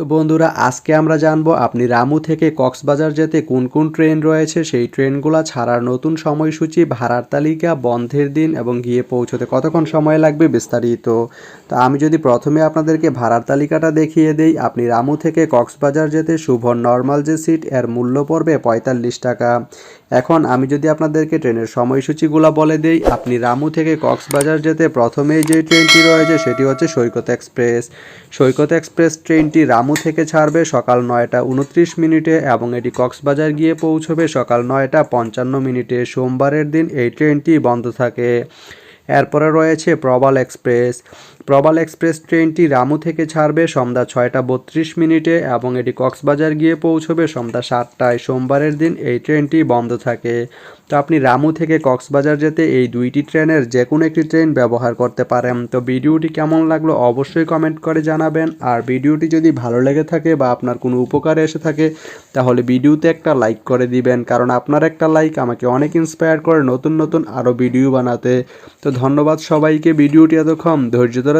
তো বন্ধুরা, আজকে আমরা জানব আপনি রামু থেকে কক্সবাজার যেতে কোন কোন ট্রেন রয়েছে? সেই ট্রেনগুলো ছাড়ার নতুন সময়সূচি, ভাড়ার তালিকা, বন্ধের দিন এবং গিয়ে পৌঁছতে কতক্ষণ সময় লাগবে বিস্তারিত। তো আমি যদি প্রথমে আপনাদেরকে ভাড়ার তালিকাটা দেখিয়ে দেই, আপনি রামু থেকে কক্সবাজার যেতে শুভ নর্মাল যে সিট, এর মূল্য পড়বে পঁয়তাল্লিশ টাকা। এখন আমি যদি আপনাদেরকে ট্রেনের সময়সূচিগুলো বলে দেই, আপনি রামু থেকে কক্সবাজার যেতে প্রথমেই যে ট্রেনটি রয়েছে, সেটি হচ্ছে সৈকত এক্সপ্রেস। সৈকত এক্সপ্রেস ট্রেনটি রামু থেকে ছাড়বে সকাল নয়টা উনত্রিশ মিনিটে এবং এটি কক্সবাজার গিয়ে পৌঁছবে সকাল নয়টা পঞ্চান্ন মিনিটে। সোমবারের দিন এই ট্রেনটি বন্ধ থাকে। এরপরে রয়েছে প্রবাল এক্সপ্রেস। প্রবাল এক্সপ্রেস ট্রেনটি রামু থেকে ছাড়বে সন্ধ্যা ছয়টা বত্রিশ মিনিটে এবং এটি কক্সবাজার গিয়ে পৌঁছবে সন্ধ্যা সাতটায়। সোমবারের দিন এই ট্রেনটি বন্ধ থাকে। তো আপনি রামু থেকে কক্সবাজার যেতে এই দুইটি ট্রেনের যে কোনো একটি ট্রেন ব্যবহার করতে পারেন। তো ভিডিওটি কেমন লাগল অবশ্যই কমেন্ট করে জানাবেন। আর ভিডিওটি যদি ভালো লেগে থাকে বা আপনার কোনো উপকারে এসে থাকে, তাহলে ভিডিওতে একটা লাইক করে দিবেন। কারণ আপনার একটা লাইক আমাকে অনেক ইন্সপায়ার করে নতুন নতুন আরও ভিডিও বানাতে। তো ধন্যবাদ সবাইকে। ভিডিওটি এতক্ষণ ধৈর্য ধরে